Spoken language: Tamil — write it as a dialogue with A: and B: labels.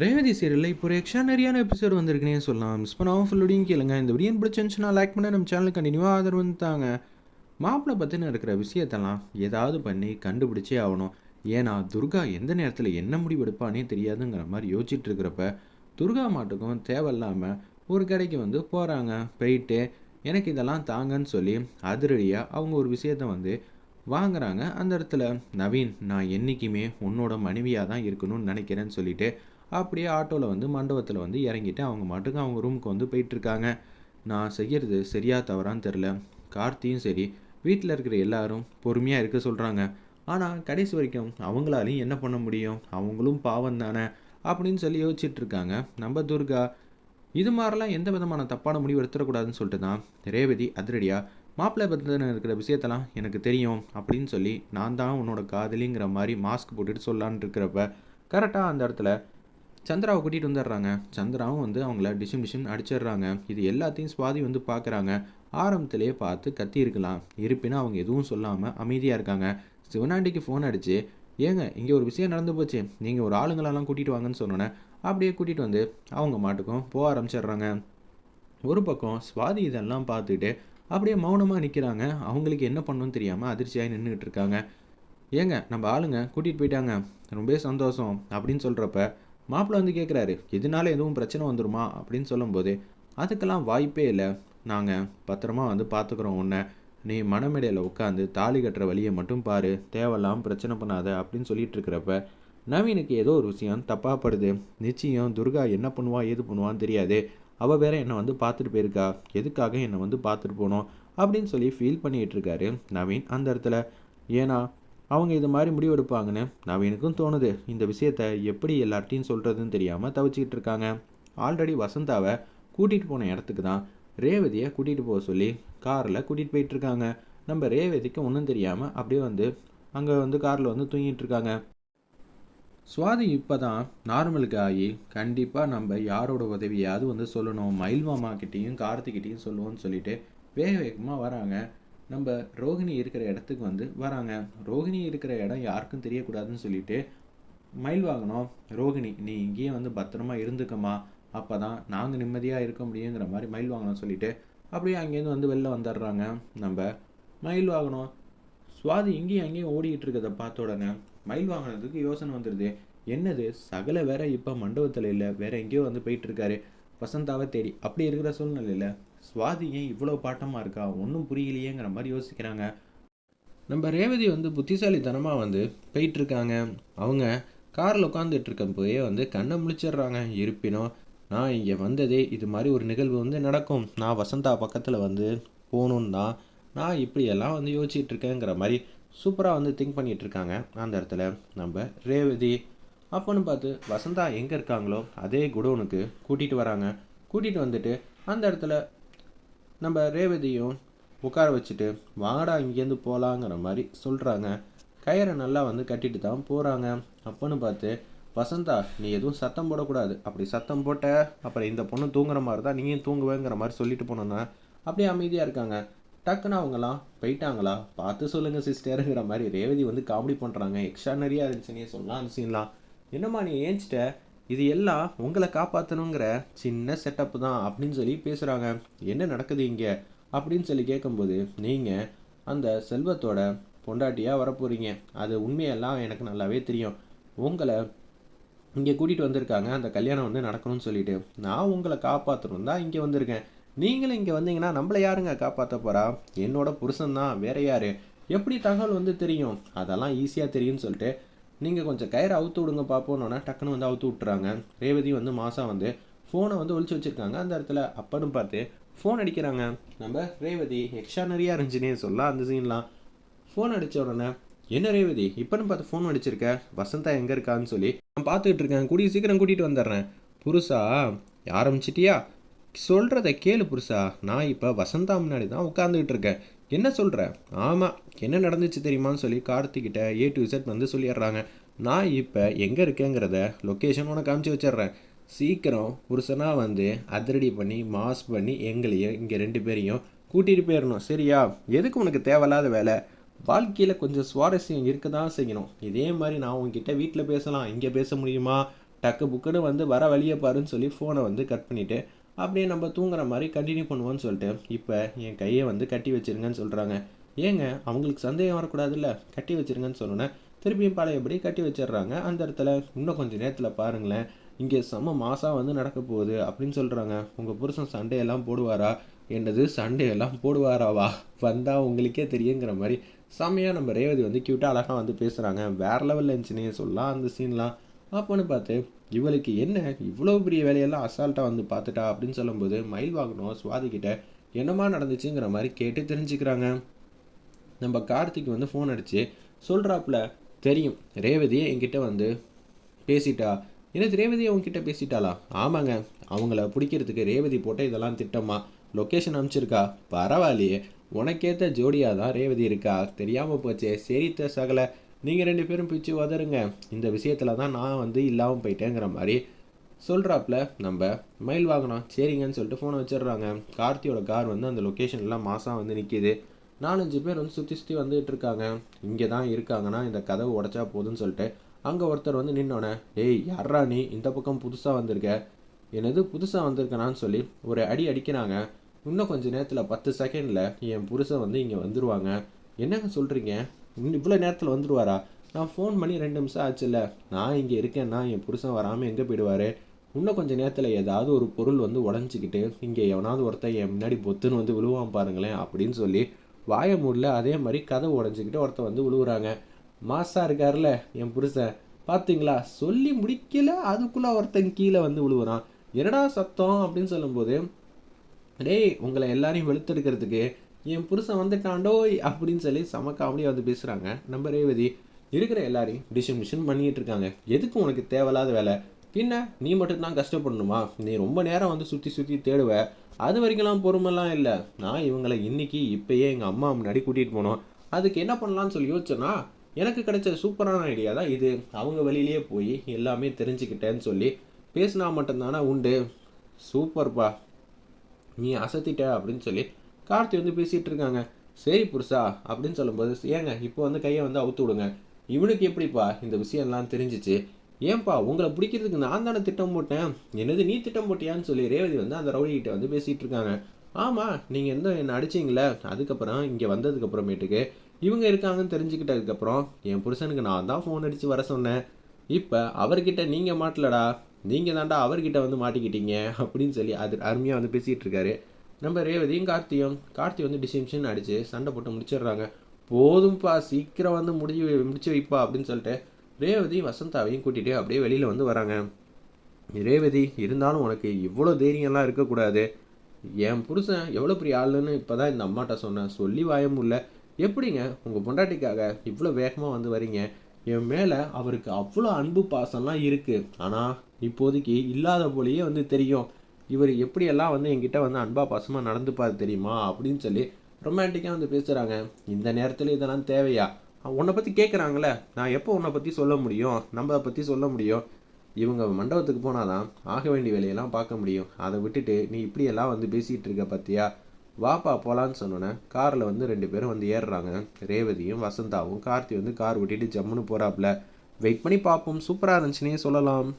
A: ரேவதி சீரியலில் இப்போ ஒரு எக்ஸ்ட்ரானரியான எபிசோட் வந்திருக்குனே சொல்லலாம். மிஸ் பண்ணாமல் ஃபுல்லோடையும் கேளுங்க. இந்த வீடியோ பிடிச்சிருந்துச்சுன்னா லைக் பண்ண. நம்ம சேனல் கண்டினியூவாக ஆதரவு வந்துட்டாங்க மாப்பிள்ளை பற்றின இருக்கிற விஷயத்தெல்லாம் ஏதாவது பண்ணி கண்டுபிடிச்சே ஆகணும். ஏன்னா துர்கா எந்த நேரத்தில் என்ன முடிவெடுப்பானே தெரியாதுங்கிற மாதிரி யோசிச்சுட்டு இருக்கிறப்ப துர்கா மாட்டுக்கும் தேவையில்லாமல் ஒரு கடைக்கு வந்து போகிறாங்க போயிட்டு எனக்கு இதெல்லாம் தாங்கன்னு சொல்லி அதிரடியாக அவங்க ஒரு விஷயத்த வந்து வாங்குறாங்க. அந்த இடத்துல நவீன் நான் என்றைக்குமே உன்னோட மனைவியாக தான் இருக்கணும்னு நினைக்கிறேன்னு சொல்லிட்டு அப்படியே ஆட்டோவில் வந்து மண்டபத்தில் வந்து இறங்கிட்டு அவங்க மாட்டுக்கு அவங்க ரூமுக்கு வந்து போயிட்டுருக்காங்க. நான் செய்கிறது சரியாக தவறான்னு தெரில கார்த்தியும் சரி வீட்டில் இருக்கிற எல்லாரும் பொறுமையாக இருக்க சொல்கிறாங்க ஆனால் கடைசி வரைக்கும் அவங்களாலையும் என்ன பண்ண முடியும்? அவங்களும் பாவம் தானே அப்படின்னு சொல்லி யோசிச்சுட்டு இருக்காங்க நம்ம துர்கா இது மாதிரிலாம் எந்த விதமான தப்பான முடிவு எடுத்துடக்கூடாதுன்னு சொல்லிட்டு தான் ரேவதி அதிரடியாக மாப்பிள்ளை பற்றின இருக்கிற விஷயத்தெல்லாம் எனக்கு தெரியும் அப்படின்னு சொல்லி நான் தான் உன்னோட காதலிங்கிற மாதிரி மாஸ்க் போட்டுட்டு சொல்லான்னு இருக்கிறப்ப கரெக்டாக அந்த இடத்துல சந்திராவை கூட்டிகிட்டு வந்துடுறாங்க. சந்திராவும் வந்து அவங்கள டிஷிம் டிஷிம் அடிச்சிடுறாங்க. இது எல்லாத்தையும் சுவாதி வந்து பார்க்குறாங்க ஆரம்பத்திலேயே பார்த்து கத்தியிருக்கலாம் இருப்பினும் அவங்க எதுவும் சொல்லாமல் அமைதியாக இருக்காங்க. சிவனாண்டிக்கு ஃபோன் அடித்து ஏங்க இங்கே ஒரு விஷயம் நடந்து போச்சு. நீங்கள் ஒரு ஆளுங்களெல்லாம் கூட்டிகிட்டு வாங்கன்னு சொன்னோன்னே அப்படியே கூட்டிகிட்டு வந்து அவங்க மாட்டுக்கும் போக ஆரம்பிச்சிடுறாங்க. ஒரு பக்கம் சுவாதி இதெல்லாம் பார்த்துட்டு அப்படியே மௌனமாக நிற்கிறாங்க அவங்களுக்கு என்ன பண்ணணும்னு தெரியாமல் அதிர்ச்சியாக நின்றுக்கிட்டு இருக்காங்க. ஏங்க நம்ம ஆளுங்க கூட்டிகிட்டு போயிட்டாங்க. ரொம்பவே சந்தோஷம் அப்படின்னு சொல்கிறப்ப மாப்பிள்ளை வந்து கேட்குறாரு இதனால எதுவும் பிரச்சனை வந்துருமா? அப்படின்னு சொல்லும்போது அதுக்கெல்லாம் வாய்ப்பே இல்லை. நாங்கள் பத்திரமா வந்து பார்த்துக்குறோம் உன்னை. நீ மனமேடையில் உட்காந்து தாலி கட்டுற வழியை மட்டும் பாரு. தேவையில்லாமல் பிரச்சனை பண்ணாத. அப்படின்னு சொல்லிட்டு இருக்கிறப்ப நவீனுக்கு ஏதோ ஒரு விஷயம் தப்பாகப்படுது நிச்சயம் துர்கா என்ன பண்ணுவா ஏது பண்ணுவான்னு தெரியாது. அவள் வேற என்னை வந்து பார்த்துட்டு போயிருக்கா. எதுக்காக என்னை வந்து பார்த்துட்டு போனோம்? அப்படின்னு சொல்லி ஃபீல் பண்ணிகிட்டு இருக்காரு நவீன் அந்த இடத்துல. ஏன்னா அவங்க இது மாதிரி முடிவெடுப்பாங்கன்னு நவீனுக்கும் தோணுது. இந்த விஷயத்த எப்படி எல்லார்ட்டையும் சொல்கிறதுன்னு தெரியாமல் தவிச்சிக்கிட்டு இருக்காங்க. ஆல்ரெடி வசந்தாவை கூட்டிகிட்டு போன இடத்துக்கு தான் ரேவதியை கூட்டிகிட்டு போக சொல்லி காரில் கூட்டிகிட்டு போயிட்டுருக்காங்க நம்ம ரேவதிக்கு ஒன்றும் தெரியாமல் அப்படியே வந்து அங்கே வந்து காரில் வந்து தூங்கிட்டு இருக்காங்க. சுவாதி இப்போ தான் நார்மலுக்கு ஆகி கண்டிப்பாக நம்ம யாரோட உதவியாவது வந்து சொல்லணும். மயில் மாமா கிட்டேயும் கார்த்திகிட்டையும் சொல்லுவோம்னு சொல்லிட்டு வேக வேகமாக வராங்க. நம்ம ரோஹிணி இருக்கிற இடத்துக்கு வந்து வராங்க. ரோஹிணி இருக்கிற இடம் யாருக்கும் தெரியக்கூடாதுன்னு சொல்லிட்டு மயில் வாங்கணும் ரோஹிணி நீ இங்கேயே வந்து பத்திரமா இருந்துக்கம்மா. அப்போ தான் நாங்கள் நிம்மதியாக இருக்க முடியுங்கிற மாதிரி மயில் வாங்கணும் சொல்லிட்டு அப்படியே அங்கேருந்து வந்து வெளில வந்துடுறாங்க. நம்ம மயில் வாங்கணும் சுவாதி இங்கேயும் அங்கேயும் ஓடிக்கிட்டு இருக்கிறத பார்த்த உடனே மயில் வாங்கினதுக்கு யோசனை வந்துடுது. என்னது? சகல வேற இப்போ மண்டபத்தில் இல்லை வேற எங்கேயோ வந்து போயிட்டு இருக்காரு. வசந்தாவை தேடி அப்படி இருக்கிற சூழ்நிலையில் சுவாதி ஏன் இவ்வளோ பாட்டமாக இருக்கா? ஒன்றும் புரியலையேங்கிற மாதிரி யோசிக்கிறாங்க. நம்ம ரேவதி வந்து புத்திசாலித்தனமாக வந்து போயிட்டுருக்காங்க. அவங்க காரில் உட்காந்துட்டு இருக்கப்போயே வந்து கண்ணை முழிச்சிடுறாங்க. இருப்பினும் நான் இங்கே வந்ததே இது மாதிரி ஒரு நிகழ்வு வந்து நடக்கும். நான் வசந்தா பக்கத்தில் வந்து போகணுன்னு தான் நான் இப்படியெல்லாம் வந்து யோசிச்சுட்டு இருக்கேங்கிற மாதிரி சூப்பராக வந்து திங்க் பண்ணிகிட்டு இருக்காங்க அந்த இடத்துல நம்ம ரேவதி. அப்போன்னு பார்த்து வசந்தா எங்கே இருக்காங்களோ அதே குடோனுக்கு கூட்டிகிட்டு வராங்க. கூட்டிகிட்டு வந்துட்டு அந்த இடத்துல நம்ம ரேவதியும் உட்கார வச்சுட்டு வாடா இங்கேருந்து போகலாங்கிற மாதிரி சொல்கிறாங்க கயிறை நல்லா வந்து கட்டிட்டு தான் போகிறாங்க அப்போன்னு பார்த்து வசந்தா நீ எதுவும் சத்தம் போடக்கூடாது. அப்படி சத்தம் போட்ட அப்புறம் இந்த பொண்ணு தூங்குற மாதிரி தான் நீயும் தூங்குவேங்கிற மாதிரி சொல்லிட்டு போனோன்னா அப்படியே அமைதியாக இருக்காங்க. டக்குன்னு அவங்களாம் போயிட்டாங்களா? பார்த்து சொல்லுங்கள் சிஸ்டருங்கிற மாதிரி ரேவதி வந்து காமெடி பண்ணுறாங்க எக்ஸ்ட்ரானரியாக இருந்துச்சுன்னே சொல்லலாம் அந்த சீன்லாம் என்னம்மா நீ ஏஞ்சிட்ட? இது எல்லாம் உங்களை காப்பாற்றணுங்கிற சின்ன செட்டப் தான் அப்படின்னு சொல்லி பேசுகிறாங்க என்ன நடக்குது இங்கே? அப்படின்னு சொல்லி கேட்கும்போது நீங்கள் அந்த செல்வத்தோட பொண்டாட்டியாக வரப்போகிறீங்க அது உண்மையெல்லாம் எனக்கு நல்லாவே தெரியும். உங்களை இங்கே கூட்டிகிட்டு வந்திருக்காங்க. அந்த கல்யாணம் வந்து நடக்கணும்னு சொல்லிட்டு நான் உங்களை காப்பாற்றணும் தான் இங்கே வந்திருக்கேன். நீங்களும் இங்கே வந்தீங்கன்னா நம்மளை யாருங்க காப்பாற்ற போகிறா என்னோட புருஷன் தான் வேற யார்? எப்படி தகவல் வந்து தெரியும்? அதெல்லாம் ஈஸியாக தெரியும்னு சொல்லிட்டு நீங்கள் கொஞ்சம் கயிறு அவுத்து விடுங்க பார்ப்போன்னொன்னே டக்குன்னு வந்து அவுத்து விட்டுறாங்க. ரேவதி வந்து மாதம் வந்து ஃபோனை வந்து ஒழிச்சு வச்சுருக்காங்க. அந்த இடத்துல அப்பன்னு பார்த்து ஃபோன் அடிக்கிறாங்க. நம்ம ரேவதி எக்ஸ்ட்ரானரியாக இருந்துச்சுன்னே சொல்லலாம் அந்த சீன்லாம் ஃபோன் அடித்த உடனே என்ன ரேவதி? இப்போன்னு பார்த்து ஃபோன் அடிச்சிருக்க? வசந்தா எங்கே இருக்கான்னு சொல்லி நான் பார்த்துக்கிட்டு இருக்கேன். கூடிய சீக்கிரம் கூட்டிகிட்டு வந்துடுறேன். புருஷா ஆரம்பிச்சிட்டியா? சொல்கிறத கேளு புருஷா. நான் இப்போ வசந்தா முன்னாடி தான் உட்காந்துக்கிட்டு இருக்கேன். என்ன சொல்கிற ஆமாம் என்ன நடந்துச்சு தெரியுமான்னு சொல்லி கார்த்திகிட்ட ஏ டு இசட் வந்து சொல்லிடுறாங்க. நான் இப்போ எங்கே இருக்கேங்கிறத லொக்கேஷன் உனக்கு காமிச்சு வச்சிடுறேன். சீக்கிரம் புருஷனாக வந்து அதிரடி பண்ணி மாஸ் பண்ணி எங்களையும் இங்கே ரெண்டு பேரையும் கூட்டிகிட்டு போயிடணும். சரியா? எதுக்கு உனக்கு தேவையில்லாத வேலை? வாழ்க்கையில் கொஞ்சம் சுவாரஸ்யம் இருக்க தான் செய்யணும். இதே மாதிரி நான் உங்ககிட்ட வீட்டில் பேசலாம். இங்கே பேச முடியுமா? டக்கு புக்குன்னு வந்து வர வழியை பாருன்னு சொல்லி ஃபோனை வந்து கட் பண்ணிவிட்டு அப்படியே நம்ம தூங்குற மாதிரி கண்டினியூ பண்ணுவோன்னு சொல்லிட்டு இப்போ என் கையை வந்து கட்டி வச்சிருங்கன்னு சொல்கிறாங்க ஏங்க அவங்களுக்கு சந்தேகம் வரக்கூடாதுல்ல? கட்டி வச்சிருங்கன்னு சொன்னோன்னே திருப்பியும் பழையபடி கட்டி வச்சிடுறாங்க. அந்த இடத்துல இன்னும் கொஞ்சம் நேரத்தில் பாருங்களேன் இங்கே செம்ம மாதம் வந்து நடக்க போகுது அப்படின்னு சொல்கிறாங்க உங்கள் புருஷன் சண்டையெல்லாம் போடுவாரா? என்னது சண்டையெல்லாம் போடுவாராவா? வந்தால் உங்களுக்கே தெரியுங்கிற மாதிரி செம்மையாக நம்ம ரேவதி வந்து க்யூட்டாக அழகாக வந்து பேசுகிறாங்க வேறு லெவலில் இருந்துச்சுன்னே சொல்லலாம் அந்த சீன்லாம் அப்போன்னு பார்த்து இவளுக்கு என்ன? இவ்வளோ பெரிய வேலையெல்லாம் அசால்ட்டாக வந்து பார்த்துட்டா அப்படின்னு சொல்லும்போது மயில் வாங்கணும் சுவாதிக்கிட்ட என்னமா நடந்துச்சுங்கிற மாதிரி கேட்டு தெரிஞ்சுக்கிறாங்க. நம்ம கார்த்திக் வந்து ஃபோன் அடித்து சொல்கிறாப்புல தெரியும். ரேவதியை என்கிட்ட வந்து பேசிட்டா. என்னது ரேவதி அவங்ககிட்ட பேசிட்டாளா? ஆமாங்க. அவங்கள பிடிக்கிறதுக்கு ரேவதி போட்ட இதெல்லாம் திட்டமா லொக்கேஷன் அனுப்பிச்சிருக்கா. பரவாயில்லையே. உனக்கேற்ற ஜோடியாக தான் ரேவதி இருக்கா? தெரியாமல் போச்சே. சரித்த சகல நீங்கள் ரெண்டு பேரும் பிச்சு உதருங்க. இந்த விஷயத்தில் தான் நான் வந்து இல்லாமல் போயிட்டேங்கிற மாதிரி சொல்கிறாப்புல நம்ம மயில் வாங்கினோம் சரிங்கன்னு சொல்லிட்டு ஃபோனை வச்சிடுறாங்க. கார்த்தியோட கார் வந்து அந்த லொக்கேஷன்லாம் மாதம் வந்து நிற்கிது நாலஞ்சு பேர் வந்து சுற்றி சுற்றி வந்துகிட்டு இருக்காங்க. இங்கே தான் இருக்காங்கன்னா இந்த கதவு உடச்சா போதும்னு சொல்லிட்டு அங்கே ஒருத்தர் வந்து நின்னோடனே ஏய் யாரா நீ? இந்த பக்கம் புதுசாக வந்திருக்க. என்னது புதுசாக வந்திருக்கனான்னு சொல்லி ஒரு அடி அடிக்கிறாங்க. இன்னும் கொஞ்சம் நேரத்தில் பத்து செகண்டில் என் புருஷன் வந்து இங்கே வந்துடுவாங்க என்னங்க சொல்கிறீங்க இன்னும் இவ்வளோ நேரத்தில் வந்துடுவாரா நான் ஃபோன் பண்ணி ரெண்டு நிமிஷம் ஆச்சுல்ல. நான் இங்கே இருக்கேன்னா என் புருஷன் வராமல் எங்கே போயிடுவார்? இன்னும் கொஞ்சம் நேரத்தில் ஏதாவது ஒரு பொருள் வந்து உடஞ்சிக்கிட்டு இங்கே எவனாவது ஒருத்தன் என் முன்னாடி பொத்துன்னு வந்து விழுவான் பாருங்களேன் அப்படின்னு சொல்லி வாய மூடில் அதே மாதிரி கதை உடஞ்சிக்கிட்டு ஒருத்தன் வந்து விழுவுறாங்க. மாசா இருக்கார்ல என் புருஷன். பார்த்தீங்களா சொல்லி முடிக்கல அதுக்குள்ளே ஒருத்தன் கீழே வந்து விழுவுறான். என்னடா சத்தம் அப்படின்னு சொல்லும்போது டேய் உங்களை எல்லாரையும் வெளுத்தெடுக்கிறதுக்கு என் புருஷன் வந்துட்டாண்டோ அப்படின்னு சொல்லி செம காமெடியாக வந்து பேசுகிறாங்க நம்ம ரேவதி இருக்கிற எல்லாரையும் டிஷன் மிஷன் பண்ணிகிட்டு இருக்காங்க. எதுக்கு உனக்கு தேவையில்லாத வேலை? பின்ன நீ மட்டும்தான் கஷ்டப்படணுமா? நீ ரொம்ப நேரம் வந்து சுற்றி சுற்றி தேடுவ. அது வரைக்கும்லாம் பொறுமெல்லாம் இல்லை. நான் இவங்களை இன்னைக்கு இப்போயே எங்கள் அம்மா முன்னாடி கூட்டிகிட்டு போனோம். அதுக்கு என்ன பண்ணலாம்னு சொல்லி யோசிச்சேன்னா எனக்கு கிடைச்ச சூப்பரான ஐடியா தான் இது. அவங்க வழியிலேயே போய் எல்லாமே தெரிஞ்சுக்கிட்டேன்னு சொல்லி பேசினா மட்டும்தானே உண்டு. சூப்பர்ப்பா. நீ அசத்திட்ட அப்படின்னு சொல்லி கார்த்தி வந்து பேசிகிட்டு இருக்காங்க. சரி புருஷா அப்படின்னு சொல்லும்போது ஏங்க இப்போ வந்து கையை வந்து அவுத்து விடுங்க. இவனுக்கு எப்படிப்பா இந்த விஷயம்லாம் தெரிஞ்சிச்சு? ஏன்பா உங்களை பிடிக்கிறதுக்கு நான் தானே திட்டம் போட்டேன். என்னது நீ திட்டம் போட்டியான்னு சொல்லி ரேவதி வந்து அந்த ரவுடிகிட்ட வந்து பேசிகிட்டு இருக்காங்க. ஆமாம் நீங்கள் எந்த என்னை அடிச்சிங்களே? அதுக்கப்புறம் இங்கே வந்ததுக்கப்புறமேட்டுக்கு இவங்க இருக்காங்கன்னு தெரிஞ்சுக்கிட்டதுக்கப்புறம் என் புருஷனுக்கு நான் தான் ஃபோன் அடித்து வர சொன்னேன். இப்போ அவர்கிட்ட நீங்கள் மாட்டலடா. நீங்கள் தாண்டா அவர்கிட்ட வந்து மாட்டிக்கிட்டீங்க அப்படின்னு சொல்லி அது அருமையாக வந்து பேசிகிட்டு இருக்காரு. நம்ம ரேவதியும் கார்த்தியும் கார்த்தி வந்து டிசிம்ஷன் அடித்து சண்டை போட்டு முடிச்சிடுறாங்க. போதும்ப்பா சீக்கிரம் வந்து முடிஞ்சு முடிச்சு வைப்பா அப்படின்னு சொல்லிட்டு ரேவதி வசந்தாவையும் கூட்டிகிட்டு அப்படியே வெளியில் வந்து வராங்க. ரேவதி இருந்தாலும் உனக்கு இவ்வளோ தைரியம்லாம் இருக்கக்கூடாது. என் புருஷன் எவ்வளோ பெரிய ஆளுன்னு இப்போ தான் இந்த அம்மாட்ட சொன்னேன். சொல்லி வாய இல்லை எப்படிங்க உங்கள் பொண்டாட்டிக்காக இவ்வளோ வேகமாக வந்து வரீங்க? என் மேலே அவருக்கு அவ்வளோ அன்பு பாசம்லாம் இருக்குது ஆனால் இப்போதைக்கு இல்லாத போலயே வந்து தெரியும். இவர் எப்படியெல்லாம் வந்து என்கிட்ட வந்து அன்பா பாசமாக நடந்துப்பார் தெரியுமா அப்படின்னு சொல்லி ரொமான்டிக்காக வந்து பேசுகிறாங்க இந்த நேரத்தில் இதெல்லாம் தேவையா? உன்னை பற்றி கேட்குறாங்களே நான் எப்போ உன்னை பற்றி சொல்ல முடியும்? நம்மளை பற்றி சொல்ல முடியும்? இவங்க மண்டபத்துக்கு போனால் தான் ஆக வேண்டிய வேலையெல்லாம் பார்க்க முடியும். அதை விட்டுட்டு நீ இப்படியெல்லாம் வந்து பேசிகிட்டு இருக்க பார்த்தியா வாப்பா போகலான்னு சொன்னோன்னே காரில் வந்து ரெண்டு பேரும் வந்து ஏறுறாங்க. ரேவதியும் வசந்தாவும் கார்த்தி வந்து கார் விட்டுட்டு ஜம்முன்னு போகிறாப்புல வெயிட் பண்ணி பார்ப்போம். சூப்பராக இருந்துச்சுன்னே சொல்லலாம்.